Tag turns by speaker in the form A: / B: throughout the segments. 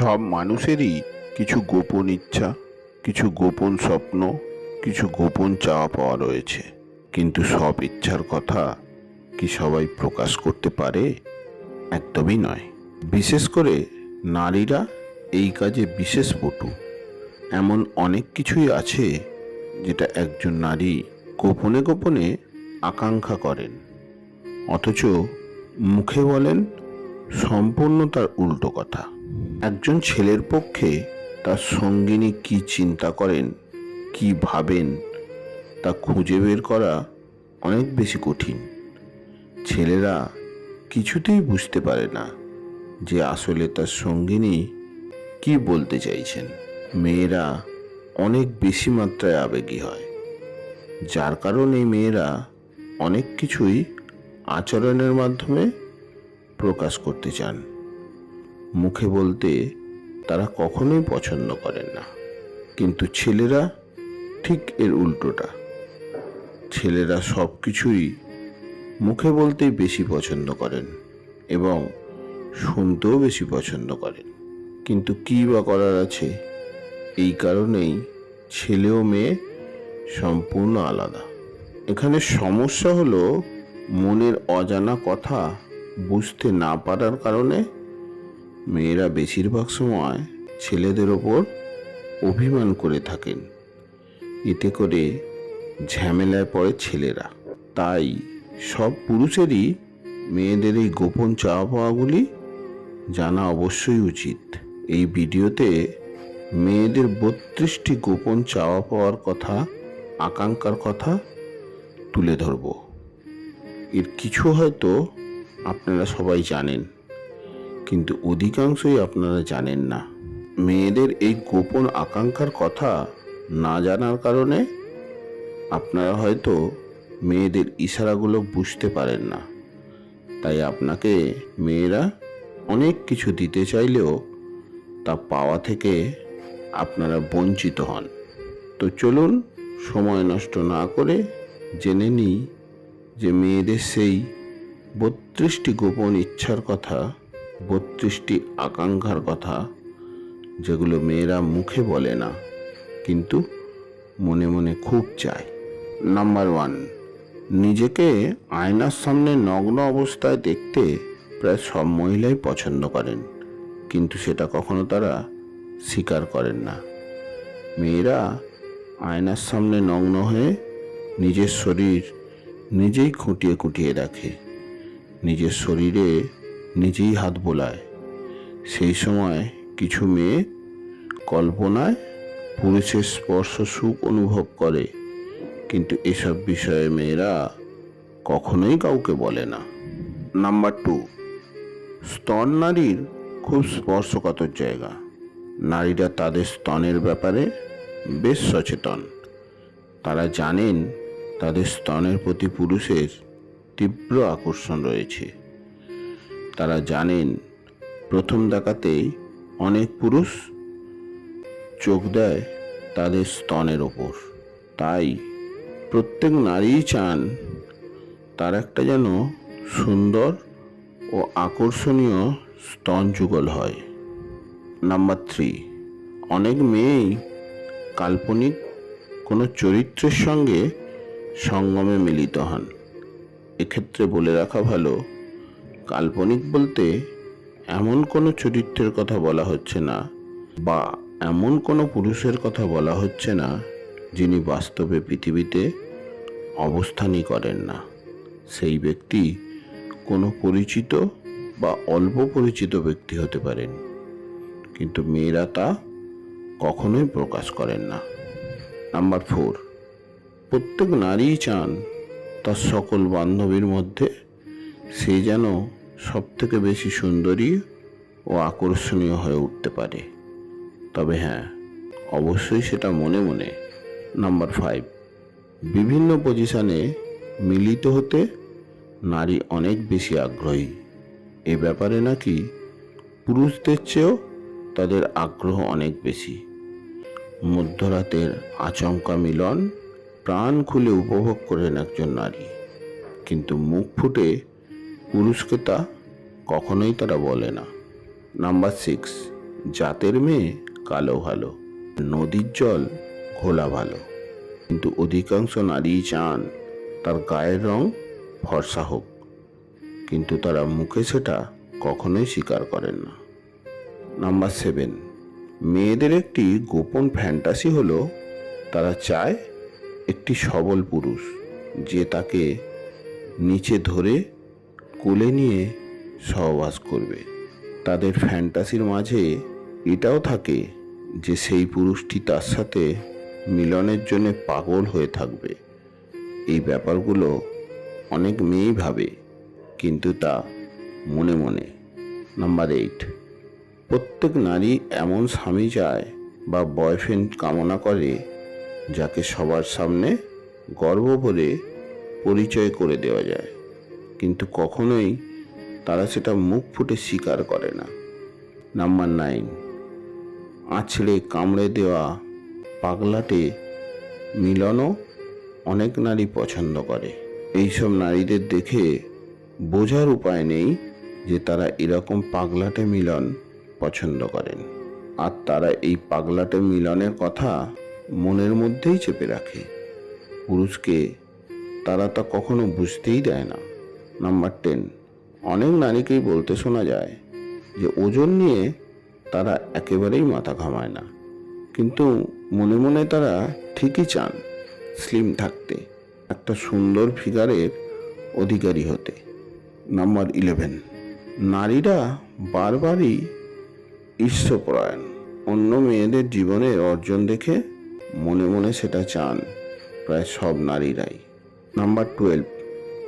A: সব মানুষেরই কিছু গোপন ইচ্ছা, কিছু গোপন স্বপ্ন, কিছু গোপন চাওয়া পাওয়া রয়েছে। কিন্তু সব ইচ্ছার কথা কি সবাই প্রকাশ করতে পারে? একদমই নয়। বিশেষ করে নারীরা এই কাজে বিশেষ পটু। এমন অনেক কিছুই আছে যেটা একজন নারী গোপনে গোপনে আকাঙ্ক্ষা করেন। অথচ মুখে বলেন, সম্পূর্ণ তার উল্টো কথা। একজন ছেলের পক্ষে তার সঙ্গিনী কি চিন্তা করেন, কি ভাবেন, তা খুঁজে বের করা অনেক বেশি কঠিন। ছেলেরা কিছুতেই বুঝতে পারে না যে আসলে তার সঙ্গিনী কি বলতে চাইছেন। মেয়েরা অনেক বেশি মাত্রায় আবেগী হয়, যার কারণে মেয়েরা অনেক কিছুই আচরণের মাধ্যমে প্রকাশ করতে চান। মুখে বলতে তারা কখনোই পছন্দ করেন না। কিন্তু ছেলেরা ঠিক এর উল্টোটা। ছেলেরা সব কিছুই মুখে বলতেই বেশি পছন্দ করেন এবং শুনতেও বেশি পছন্দ করেন। কিন্তু কী বা করার আছে? এই কারণেই ছেলে ও মেয়ে সম্পূর্ণ আলাদা। এখানে সমস্যা হলো মনের অজানা কথা বুঝতে না পারার কারণে মেয়েরা বেশিরভাগ সময় ছেলেদের ওপর অভিমান করে থাকেন। এতে করে ঝামেলায় পড়ে ছেলেরা। তাই সব পুরুষেরই মেয়েদের এই গোপন চাওয়া পাওয়াগুলি জানা অবশ্যই উচিত। এই ভিডিওতে মেয়েদের বত্রিশটি গোপন চাওয়া পাওয়ার কথা, আকাঙ্ক্ষার কথা তুলে ধরব। এর কিছু হয়তো আপনারা সবাই জানেন। কিন্তু অধিকাংশই আপনারা জানেন না। মেয়েদের এই গোপন আকাঙ্ক্ষার কথা না জানার কারণে আপনারা হয়তো মেয়েদের ইশারাগুলো বুঝতে পারেন না। তাই আপনাকে মেয়েরা অনেক কিছু দিতে চাইলেও তা পাওয়া থেকে আপনারা বঞ্চিত হন। তো চলুন সময় নষ্ট না করে জেনে নিই যে মেয়েদের সেই বত্রিশটি গোপন ইচ্ছার কথা বত্রিশটি আকাঙ্ক্ষার কথা যেগুলো মেয়েরা মুখে বলে না, কিন্তু মনে মনে খুব চায়। নাম্বার ওয়ান নিজেকে আয়নার সামনে নগ্ন অবস্থায় দেখতে প্রায় সব মহিলাই পছন্দ করেন, কিন্তু সেটা কখনো তারা স্বীকার করেন না। মেয়েরা আয়নার সামনে নগ্ন হয়ে নিজের শরীর নিজেই খুঁটিয়ে খুঁটিয়ে দেখে নিজের শরীরে নিজেই হাত বোলায়। সেই সময় কিছু মেয়ে কল্পনায় পুরুষের স্পর্শ সুখ অনুভব করে, কিন্তু এসব বিষয়ে মেয়েরা কখনোই কাউকে বলে না। নাম্বার টু, স্তন নারীর খুব স্পর্শকাতর জায়গা। নারীরা তাদের স্তনের ব্যাপারে বেশ সচেতন। তারা জানেন তাদের স্তনের প্রতি পুরুষের তীব্র আকর্ষণ রয়েছে। তারা জানেন, প্রথম দেখাতেই অনেক পুরুষ চোখ দেয় তাদের স্তনের ওপর। তাই প্রত্যেক নারীই চান তার একটা যেন সুন্দর ও আকর্ষণীয় স্তন যুগল হয়। নাম্বার থ্রি, অনেক মেয়েই কাল্পনিক কোনো চরিত্রের সঙ্গে সঙ্গমে মিলিত হন। এক্ষেত্রে বলে রাখা ভালো কাল্পনিক বলতে এমন কোনো চরিত্রের কথা বলা হচ্ছে না বা এমন কোনো পুরুষের কথা বলা হচ্ছে না যিনি বাস্তবে পৃথিবীতে অবস্থানই করেন না। সেই ব্যক্তি কোনো পরিচিত বা অল্প পরিচিত ব্যক্তি হতে পারেন, কিন্তু মেয়েরা তা কখনোই প্রকাশ করেন না। নাম্বার ফোর, প্রত্যেক নারীই চান তার সকল বান্ধবীর মধ্যে সে যেন সব থেকে বেশি সুন্দরী ও আকর্ষণীয় হয়ে উঠতে পারে। তবে হ্যাঁ অবশ্যই সেটা মনে মনে নাম্বার ফাইভ। বিভিন্ন পজিশনে মিলিত হতে নারী অনেক বেশি আগ্রহী। এ ব্যাপারে নাকি পুরুষদের চেয়েও তাদের আগ্রহ অনেক বেশি। মধ্যরাতের আচমকা মিলন প্রাণ খুলে উপভোগ করেন একজন নারী। কিন্তু মুখ ফুটে পুরুষকে তা কখনোই তারা বলে না। নাম্বার সিক্স জাতের মেয়ে কালো ভালো, নদীর জল ঘোলা ভালো। কিন্তু অধিকাংশ নারীই চান তার গায়ের রং ফর্সা হোক। কিন্তু তারা মুখে সেটা কখনোই স্বীকার করেন না। নাম্বার সেভেন মেয়েদের একটি গোপন ফ্যান্টাসি হলো তারা চায় একটি সবল পুরুষ যে তাকে নিচে ধরে কোলে নিয়ে সহবাস করবে। তাদের ফ্যান্টাসির মাঝে এটাও থাকে যে সেই পুরুষটি তার সাথে মিলনের জন্য পাগল হয়ে থাকবে। এই ব্যাপারগুলো অনেক মেয়েই ভাবে, কিন্তু তা মনে মনে। নাম্বার এইট, প্রত্যেক নারী এমন স্বামী চায় বা বয়ফ্রেন্ড কামনা করে যাকে সবার সামনে গর্ব ভরে পরিচয় করে দেওয়া যায়। কিন্তু কখনোই তারা সেটা মুখ ফুটে স্বীকার করে না। নাম্বার নাইন আছড়ে কামড়ে দেওয়া পাগলাটে মিলনও অনেক নারী পছন্দ করে। এইসব নারীদের দেখে বোঝার উপায় নেই যে তারা এরকম পাগলাটে মিলন পছন্দ করেন। আর তারা এই পাগলাটে মিলনের কথা মনের মধ্যেই চেপে রাখে। পুরুষকে তারা তা কখনো বুঝতেই দেয় না। নাম্বার টেন অনেক নারীকেই বলতে শোনা যায় যে ওজন নিয়ে তারা একেবারেই মাথা ঘামায় না। কিন্তু মনে মনে তারা ঠিকই চান স্লিম থাকতে, একটা সুন্দর ফিগারের অধিকারী হতে। নাম্বার ইলেভেন নারীরা বারবারই ঈশ্বরপরায়ণ। অন্য মেয়েদের জীবনের অর্জন দেখে মনে মনে সেটা চান প্রায় সব নারীরাই। নাম্বার টুয়েলভ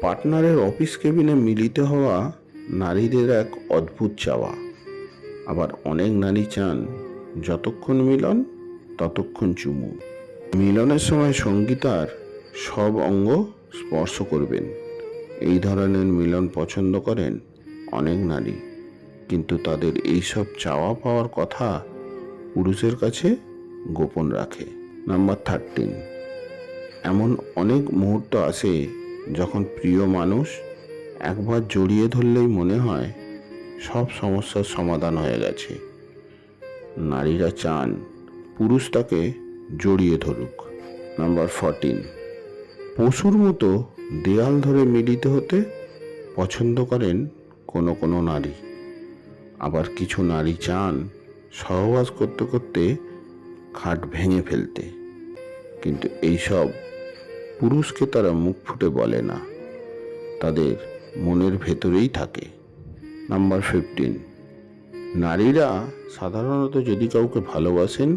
A: পার্টনারের অফিস কেবিনে মিলিত হওয়া নারীদের এক অদ্ভুত চাওয়া। আবার অনেক নারী চান, যতক্ষণ মিলন, ততক্ষণ চুমু। মিলনের সময় সঙ্গীতার সব অঙ্গ স্পর্শ করবেন। এই ধরনের মিলন পছন্দ করেন অনেক নারী। কিন্তু তাদের এইসব চাওয়া পাওয়ার কথা পুরুষের কাছে গোপন রাখে। নাম্বার থার্টিন এমন অনেক মুহূর্ত আসে যখন প্রিয় মানুষ একবার জড়িয়ে ধরলেই মনে হয় সব সমস্যার সমাধান হয়ে গেছে। নারীরা চান পুরুষ তাকে জড়িয়ে ধরুক। নাম্বার ফরটিন পশুর মতো দেয়াল ধরে মিলিত হতে পছন্দ করেন কোনো কোনো নারী। আবার কিছু নারী চান সহবাস করতে করতে খাট ভেঙে ফেলতে। কিন্তু এইসব পুরুষকে তারা মুখ ফুটে বলে না। তাদের মনের ভেতরেই থাকে। নাম্বার ফিফটিন নারীরা সাধারণত যদি কাউকে ভালোবাসেন,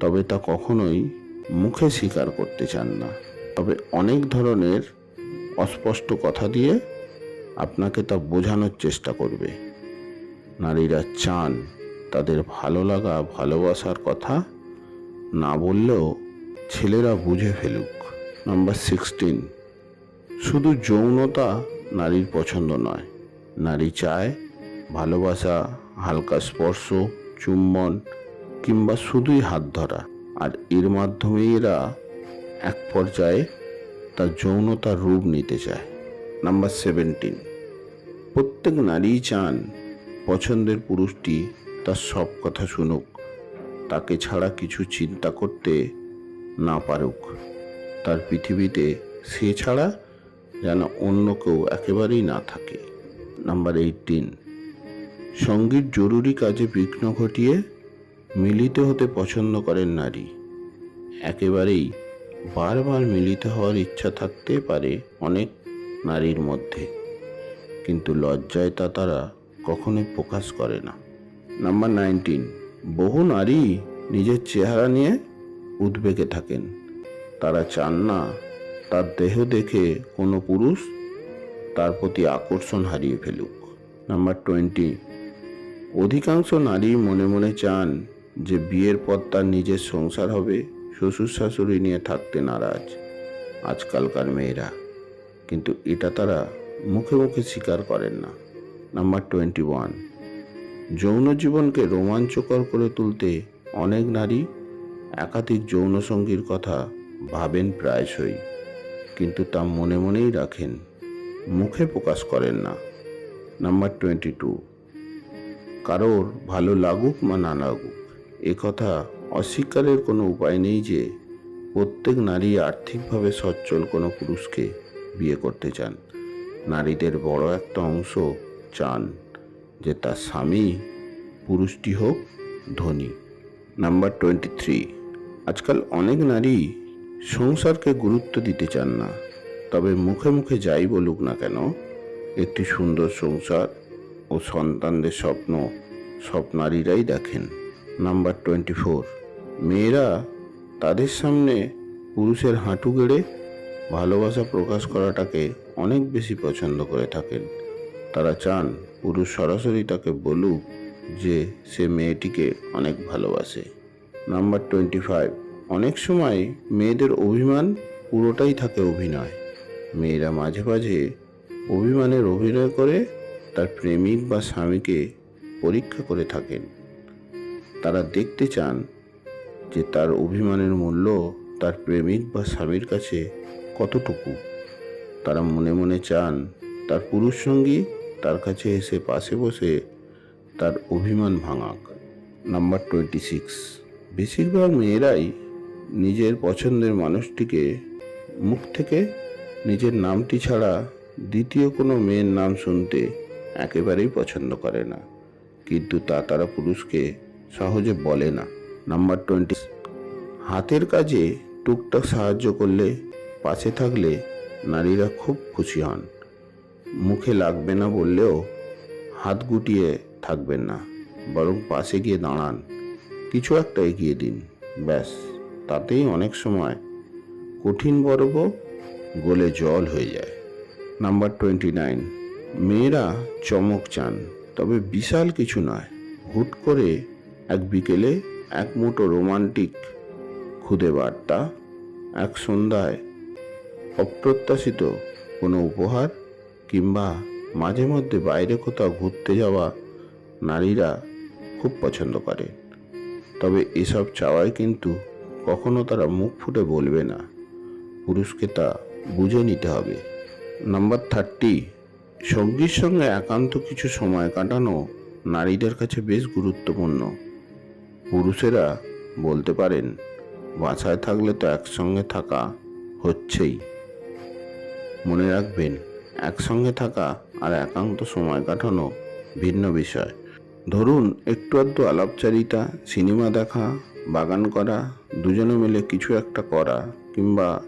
A: তবে তা কখনোই মুখে স্বীকার করতে চান না। তবে অনেক ধরনের অস্পষ্ট কথা দিয়ে আপনাকে তা বোঝানোর চেষ্টা করবে। নারীরা চান তাদের ভালো লাগা, ভালোবাসার কথা না বললেও ছেলেরা বুঝে ফেলুক। নাম্বার সিক্সটিন শুধু যৌনতা নারীর পছন্দ নয়। নারী চায় ভালোবাসা, হালকা স্পর্শ, চুম্বন, কিংবা শুধুই হাত ধরা। আর এর মাধ্যমে এরা এক পর্যায়ে তার যৌনতার রূপ নিতে চায়। নাম্বার সেভেন্টিন প্রত্যেক নারীই চান পছন্দের পুরুষটি তার সব কথা শুনুক, তাকে ছাড়া কিছু চিন্তা করতে না পারুক। তার পৃথিবীতে সে ছাড়া যেন অন্য কেউ একেবারেই না থাকে। নাম্বার এইটিন সংগীত জরুরি কাজে বিঘ্ন ঘটিয়ে মিলিত হতে পছন্দ করেন নারী। একেবারেই বারবার মিলিত হওয়ার ইচ্ছা থাকতে পারে অনেক নারীর মধ্যে। কিন্তু লজ্জায় তা তারা কখনোই প্রকাশ করে না। নাম্বার নাইনটিন বহু নারী নিজের চেহারা নিয়ে উদ্বেগে থাকেন। তারা চান না। তার দেহ দেখে কোনো পুরুষ তার প্রতি আকর্ষণ হারিয়ে ফেলুক। Number twenty. অধিকাংশ নারী মনে মনে চান যে বিয়ের পর তার নিজের সংসার হবে, শ্বশুর শাশুড়ি নিয়ে থাকতে নারাজ আজকালকার মেয়েরা। কিন্তু এটা তারা মুখে মুখে স্বীকার করেন না। Number twenty one. যৌন জীবনকে রোমাঞ্চকর করে তুলতে অনেক নারী একাধিক যৌন সঙ্গীর কথা ভাবেন প্রায়শই, কিন্তু তা মনে মনেই রাখেন, মুখে প্রকাশ করেন না। Number twenty two. কারোর ভালো লাগুক বা না লাগুক কথা অস্বীকারের কোনো উপায় নেই যে, প্রত্যেক নারী আর্থিকভাবে সচ্ছল কোনো পুরুষকে বিয়ে করতে চান। নারীদের বড় একটা অংশ চান যে তার স্বামী পুরুষটি হোক, ধনী। Number twenty three. আজকাল অনেক নারী সংসারকে গুরুত্ব দিতে চান না, তবে মুখে মুখে যাই বলুক না কেন, একটি সুন্দর সংসার ও সন্তানদের স্বপ্ন সব নারীরাই দেখেন। নাম্বার টোয়েন্টি ফোর মেয়েরা তাদের সামনে পুরুষের হাঁটু গেড়ে ভালোবাসা প্রকাশ করাটাকে অনেক বেশি পছন্দ করে থাকেন। তারা চান পুরুষ সরাসরি তাকে বলুক যে সে মেয়েটিকে অনেক ভালোবাসে। নাম্বার টোয়েন্টি ফাইভ অনেক সময় মেয়েদের অভিমান পুরোটাই থাকে অভিনয়। মেয়েরা মাঝে মাঝে অভিমানের অভিনয় করে, তার প্রেমিক বা স্বামীকে পরীক্ষা করে থাকেন। তারা দেখতে চান যে তার অভিমানের মূল্য তার প্রেমিক বা স্বামীর কাছে কতটুকু। তারা মনে মনে চান তার পুরুষ সঙ্গী তার কাছে এসে পাশে বসে তার অভিমান ভাঙাক। Number twenty six. বেশিরভাগ মেয়েরাই নিজের পছন্দের মানুষটিকে মুখ থেকে নিজের নামটি ছাড়া দ্বিতীয় কোনো মেয়ের নাম শুনতে একেবারেই পছন্দ করে না। কিন্তু তা তারা পুরুষকে সহজে বলে না। নাম্বার টোয়েন্টি হাতের কাজে টুকটাক সাহায্য করলে, পাশে থাকলে নারীরা খুব খুশি হন। মুখে লাগবে না বললেও হাত গুটিয়ে থাকবেন না, বরং পাশে গিয়ে দাঁড়ান। কিছু একটা এগিয়ে দিন, ব্যাস। তাতেই অনেক সময় কঠিন বরফ গলে জল হয়ে যায়। নাম্বার টোয়েন্টি নাইন মেয়েরা চমক চান, তবে বিশাল কিছু নয়। হুট করে এক বিকেলে এক মুঠো রোমান্টিক খুদে বার্তা, এক সন্ধ্যায় অপ্রত্যাশিত কোনো উপহার কিংবা মাঝে মধ্যে বাইরে কোথাও ঘুরতে যাওয়া নারীরা খুব পছন্দ করে তবে এসব চাওয়ায় কিন্তু কখনো তারা মুখ ফুটে বলবে না। পুরুষকে তা বুঝে নিতে হবে। নাম্বার থার্টি, সঙ্গীর সঙ্গে একান্ত কিছু সময় কাটানো নারীদের কাছে বেশ গুরুত্বপূর্ণ। পুরুষেরা বলতে পারেন, বাসায় থাকলে তো একসঙ্গে থাকা হচ্ছেই। মনে রাখবেন, একসঙ্গে থাকা আর একান্ত সময় কাটানো ভিন্ন বিষয়। ধরুন, একটু আধটু আলাপচারিতা, সিনেমা দেখা বাগান করা, দুজনে মিলে কিছু একটা করা কিংবা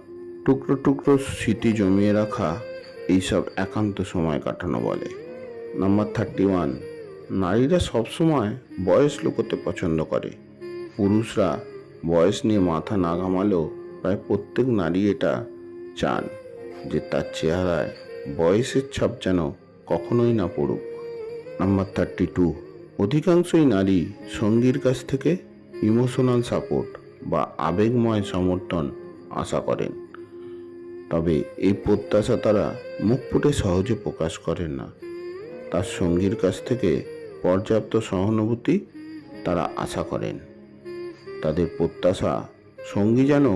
A: টুকরো টুকরো স্মৃতি জমিয়ে রাখা, এইসব একান্ত সময় কাটানো বলে। নাম্বার থার্টি ওয়ান নারীরা সবসময় বয়স লুকোতে পছন্দ করে। পুরুষরা বয়স নিয়ে মাথা না ঘামালেও প্রায় প্রত্যেক নারী এটা চান যে তার চেহারায় বয়সের ছাপ যেন কখনোই না পড়ুক। নাম্বার থার্টি টু অধিকাংশই নারী সঙ্গীর কাছ থেকে ইমোশনাল সাপোর্ট বা আবেগময় সমর্থন আশা করেন। তবে এই প্রত্যাশা তারা মুখ ফুটে সহজে প্রকাশ করেন না। তার সঙ্গীর কাছ থেকে পর্যাপ্ত সহানুভূতি তারা আশা করেন। তাদের প্রত্যাশা, সঙ্গী যেন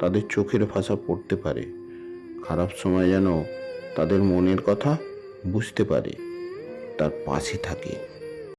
A: তাদের চোখের ভাষা পড়তে পারে, খারাপ সময় যেন তাদের মনের কথা বুঝতে পারে, তার পাশে থাকে।